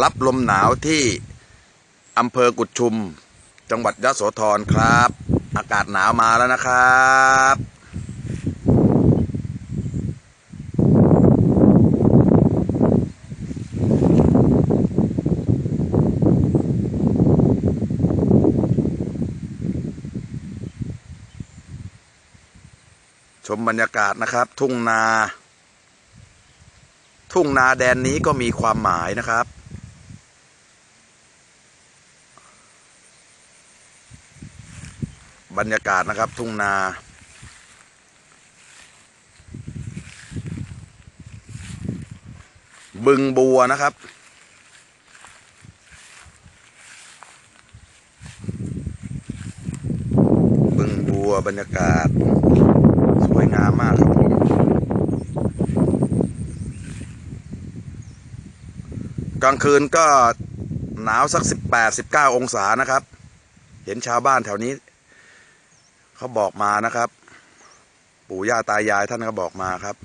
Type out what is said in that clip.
รับลมหนาวที่อำเภอกุดชุม จังหวัดยะโสธรครับ อากาศหนาวมาแล้วนะครับชมบรรยากาศนะครับ ทุ่งนา ทุ่งนาแดนนี้ก็มีความหมายนะครับ บรรยากาศนะครับ ทุ่งนา บึงบัวนะครับ บึงบัวบรรยากาศ สวยงามมากครับผม กลางคืนก็หนาวสักสิบแปดสิบเก้าองศานะครับ เห็นชาวบ้านแถวนี้ เขาบอกมานะครับ ปู่ย่าตายายท่านก็บอกมาครับ